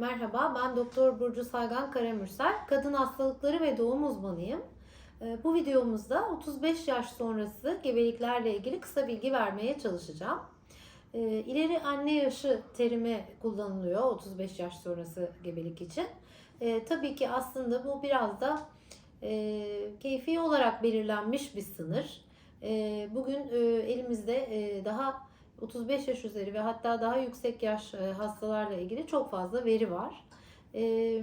Merhaba, ben Doktor Burcu Saygan Karamürsel. Kadın hastalıkları ve doğum uzmanıyım. Ee, Bu videomuzda 35 yaş sonrası gebeliklerle ilgili kısa bilgi vermeye çalışacağım. Ee, İleri anne yaşı terimi kullanılıyor 35 yaş sonrası gebelik için. Ee, Tabii ki aslında bu biraz da e, keyfi olarak belirlenmiş bir sınır. Bugün e, elimizde e, daha 35 yaş üzeri ve hatta daha yüksek yaş e, hastalarla ilgili çok fazla veri var. E,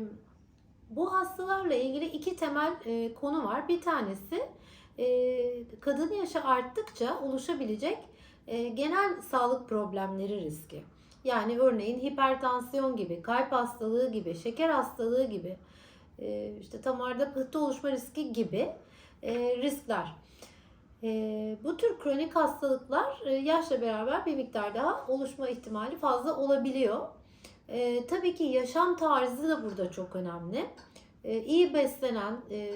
Bu hastalarla ilgili iki temel e, konu var. Bir tanesi kadın yaşı arttıkça oluşabilecek genel sağlık problemleri riski. Yani örneğin hipertansiyon gibi, kalp hastalığı gibi, şeker hastalığı gibi, işte damarda pıhtı oluşma riski gibi riskler. E, bu tür kronik hastalıklar e, yaşla beraber bir miktar daha oluşma ihtimali fazla olabiliyor. E, tabii ki yaşam tarzı da burada çok önemli. E, iyi beslenen, e,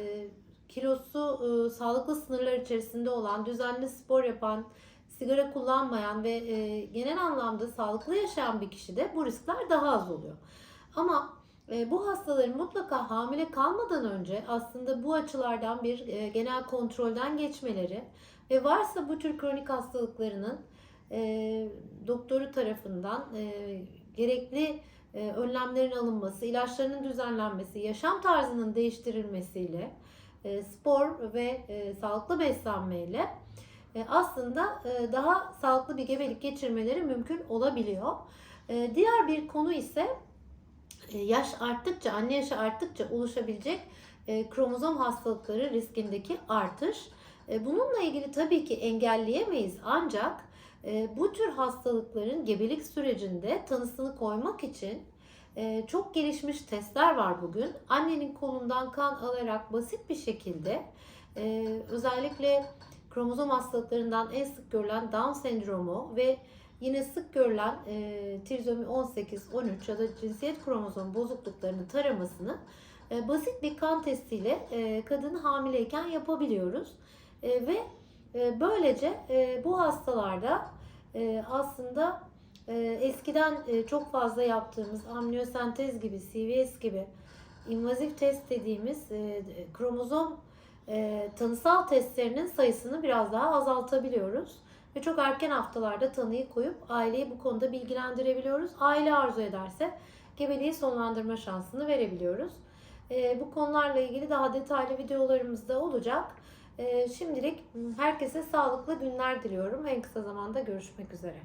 kilosu e, sağlıklı sınırlar içerisinde olan, düzenli spor yapan, sigara kullanmayan ve e, genel anlamda sağlıklı yaşayan bir kişide bu riskler daha az oluyor. Ama bu hastaların mutlaka hamile kalmadan önce aslında bu açılardan bir e, genel kontrolden geçmeleri ve varsa bu tür kronik hastalıklarının e, doktoru tarafından e, gerekli önlemlerin alınması, ilaçlarının düzenlenmesi, yaşam tarzının değiştirilmesiyle, spor ve sağlıklı beslenmeyle aslında daha sağlıklı bir gebelik geçirmeleri mümkün olabiliyor. Diğer bir konu ise yaş arttıkça, anne yaşı arttıkça oluşabilecek e, kromozom hastalıkları riskindeki artış. E, Bununla ilgili tabii ki engelleyemeyiz ancak e, bu tür hastalıkların gebelik sürecinde tanısını koymak için e, çok gelişmiş testler var bugün. Annenin kolundan kan alarak basit bir şekilde e, özellikle kromozom hastalıklarından en sık görülen Down sendromu ve yine sık görülen e, trizomi 18, 13 ya da cinsiyet kromozom bozukluklarının taramasını e, basit bir kan testiyle e, kadın hamileyken yapabiliyoruz. E, ve e, böylece e, bu hastalarda e, aslında e, eskiden e, çok fazla yaptığımız amniyosentez gibi, CVS gibi invazif test dediğimiz e, kromozom e, tanısal testlerinin sayısını biraz daha azaltabiliyoruz. Ve çok erken haftalarda tanıyı koyup aileyi bu konuda bilgilendirebiliyoruz. Aile arzu ederse gebeliği sonlandırma şansını verebiliyoruz. E, bu konularla ilgili daha detaylı videolarımız da olacak. E, şimdilik herkese sağlıklı günler diliyorum. En kısa zamanda görüşmek üzere.